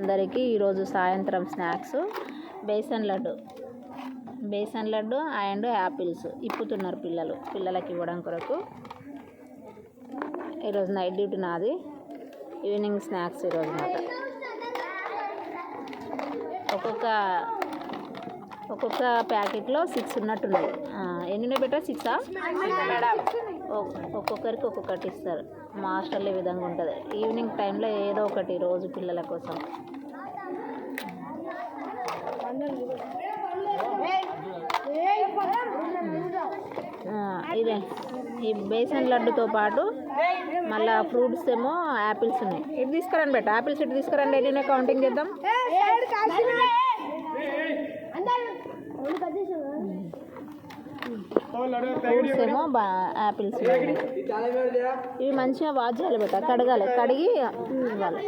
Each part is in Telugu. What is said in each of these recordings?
అందరికీ ఈరోజు సాయంత్రం snacks besan laddu. Besan laddu and apples ఇప్పుతున్నారు పిల్లలు పిల్లలకి ఇవ్వడం కొరకు. ఈరోజు నైట్ డ్యూటీ నాది. ఈవినింగ్ స్నాక్స్ ఈరోజు మాట. ఒక్కొక్క ఒక్కొక్క ప్యాకెట్లో సిక్స్ ఉన్నట్టున్నాయి. ఎన్ని ఉన్నాయి బెటర్ సిక్సా? ఒక్కొక్కరికి ఒక్కొక్కటి ఇస్తారు మా హాస్టల్లో ఈ విధంగా ఉంటుంది ఈవినింగ్ టైంలో ఏదో ఒకటి రోజు పిల్లల కోసం ఇదే ఈ బేసన్ లడ్డుతో పాటు మళ్ళా ఫ్రూట్స్ ఏమో యాపిల్స్ ఉన్నాయి ఇటు తీసుకురండి బెట్ట యాపిల్స్ ఇటు తీసుకురండి ఎన్ని కౌంటింగ్ చేద్దాం ఫ్రూట్స్ ఏమో బా యాపిల్స్ ఉన్నాయి. ఇవి మంచిగా వాష్ చేయాలి బెట్ట కడగాలి. కడిగి ఇవ్వాలి.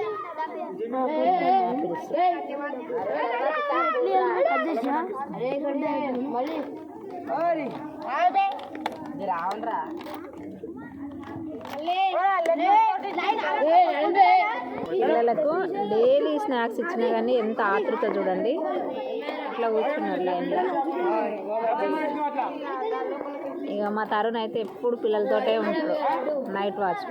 పిల్లలకు డైలీ స్నాక్స్ ఇచ్చినా కానీ ఎంత ఆతృత చూడండి. ఇట్లా కూర్చున్నారు లైన్లో ఇక మా తరుణ్ అయితే ఎప్పుడు పిల్లలతోటే ఉంటాడు నైట్ వాచ్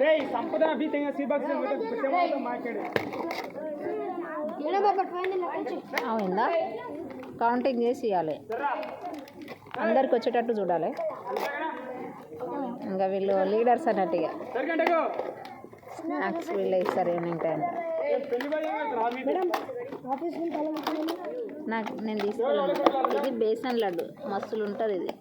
రే సంపద తెంగ మాట్లాడు అవుందా కౌంటింగ్ చేసి ఇవ్వాలి అందరికి వచ్చేటట్టు చూడాలి. ఇంకా వీళ్ళు లీడర్స్ అన్నట్టుగా. సరిగంటకు స్నాక్స్ వీళ్ళే ఇస్తారు ఈవినింగ్ టైం నాకు నేను తీసుకెళ్ళాను ఇది బేసన్ లడ్డు. మస్తులు ఉంటుంది ఇది.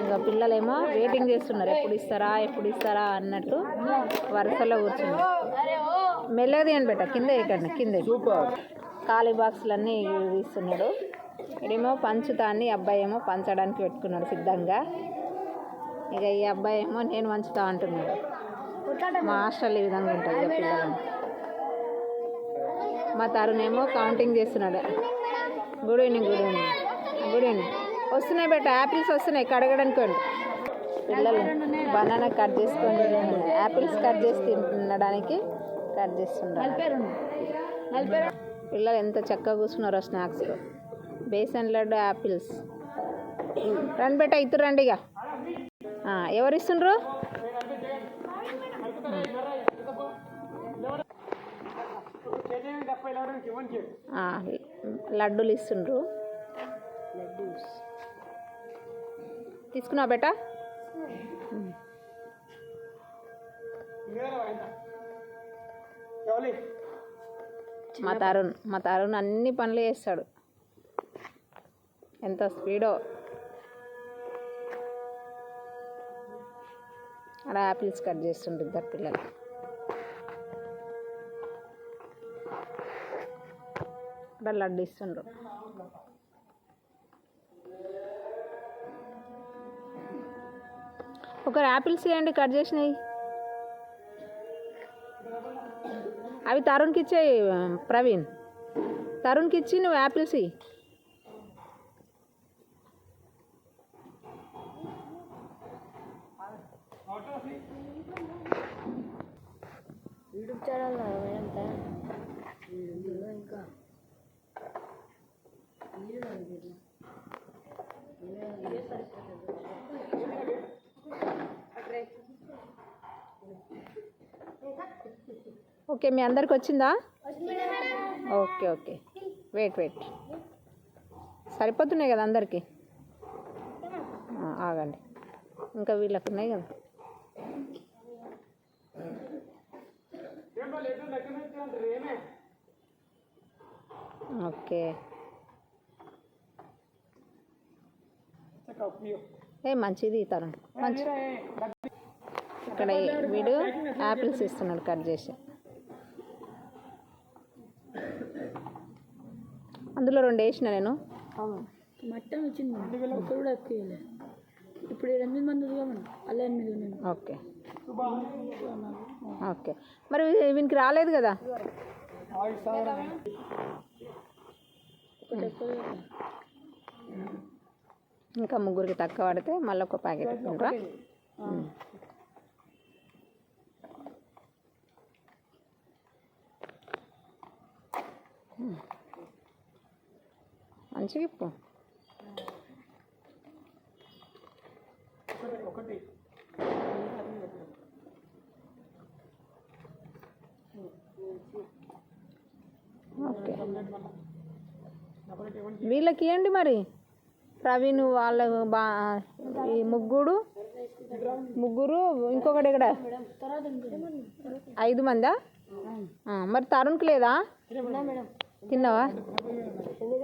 ఇంకా పిల్లలేమో వెయిటింగ్ చేస్తున్నారు. ఎప్పుడు ఇస్తారా ఎప్పుడు ఇస్తారా అన్నట్టు వరుసలో కూర్చున్నారు. మెల్లగా తీయండి బెట్ట కింద వేయకండి కింద సూపర్. ఖాళీ బాక్సులన్నీ తీస్తున్నాడు ఇడేమో పంచుతాన్ని అబ్బాయి ఏమో పంచడానికి పెట్టుకున్నాడు సిద్ధంగా. ఇక ఈ అబ్బాయి ఏమో నేను పంచుతా అంటున్నాడు. మా హాస్టల్ ఈ విధంగా ఉంటుంది ఇక పిల్లలను మా తరుణేమో కౌంటింగ్ చేస్తున్నాడు. Good evening good evening good evening వస్తున్నాయి బెట్ట యాపిల్స్ వస్తున్నాయి కడగడానికి పిల్లలు బనానా కట్ చేసుకొని యాపిల్స్ కట్ చేసి తినడానికి కట్ చేస్తున్నారు. పిల్లలు ఎంత చక్కగా కూర్చున్నారో స్నాక్స్లో బేసన్ లడ్డు యాపిల్స్ రండి బెట్ట ఇద్దరు రండి ఇక. ఎవరు ఇస్తుండ్రు? లడ్డూలు ఇస్తుండ్రు. తీసుకున్నావు బేటా? ఎవరి? మా తరుణ్ మా తరుణ్ అన్ని పనులు చేస్తాడు. ఎంత స్పీడో. అలా యాపిల్స్ కట్ చేస్తుండ్రు ఇద్దరు పిల్లలు. అక్కడ లడ్డు ఇస్తుండ్రు. ఒకరు యాపిల్స్ ఇవ్వండి కట్ చేసినాయి. అవి తరుణ్కి ఇచ్చేయి ప్రవీణ్. తరుణ్కి ఇచ్చి నువ్వు యాపిల్స్ ఇయ్యి ఓకే మీ అందరికి వచ్చిందా? Okay okay. వెయిట్ వెయిట్ సరిపోతున్నాయి కదా అందరికీ? ఆగండి. ఇంకా వీళ్ళకి ఉన్నాయి కదా? ఓకే. ఏ మంచిది తరం. మంచి ఇక్కడ వీడు యాపిల్స్ ఇస్తున్నాడు కట్ చేసి. అందులో రెండు వేసిన నేను. మట్టం వచ్చింది ఒకరు కూడా ఎక్కువ ఇప్పుడు ఎనిమిది మంది అలా ఎనిమిది ఓకే. ఓకే. మరి వీనికి రాలేదు కదా? ఇంకా ముగ్గురికి తక్కువ పడితే మళ్ళీ ఒక ప్యాకెట్ ఉంటా Hmm. మంచిగా ఇప్పు. ఒకటి. ఓకే. వీళ్ళకి ఇవ్వండి మరి. ప్రవీణ్ వాళ్ళ బా ఈ ముగ్గురు. ముగ్గురు ఇంకొకటి ఇక్కడ. ఐదు మందా? ఆ, మరి తరుణ్కి లేదా? తిన్నావా?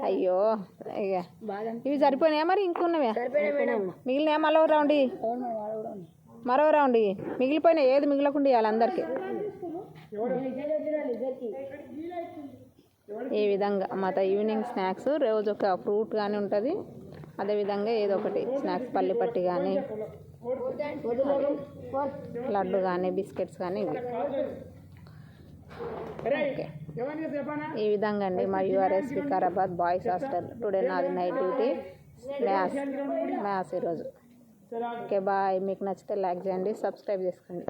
అయ్యో ఇక ఇవి సరిపోయినాయా మరి? ఇంకున్నవే? మిగిలినాయా? మరో రౌండ్ మరో రౌండ్ మిగిలిపోయినా మిగిలిపోయినాయి. ఏది మిగిలకుండా ఇవ్వాలి అందరికీ. ఈ విధంగా మాత ఈవినింగ్ స్నాక్స్. రోజు ఒక ఫ్రూట్ కానీ ఉంటుంది. అదేవిధంగా ఏదో ఒకటి. స్నాక్స్ పల్లి పట్టి కానీ లడ్డు కానీ బిస్కెట్స్ కానీ ఇవి. ఈ విధంగా అండి మా URS Vikarabad boys hostel today నాది నైట్ డ్యూటీ. మ్యాథ్స్ మ్యాథ్స్ ఈరోజు. Okay bye. మీకు నచ్చితే లైక్ చేయండి సబ్స్క్రైబ్ చేసుకోండి.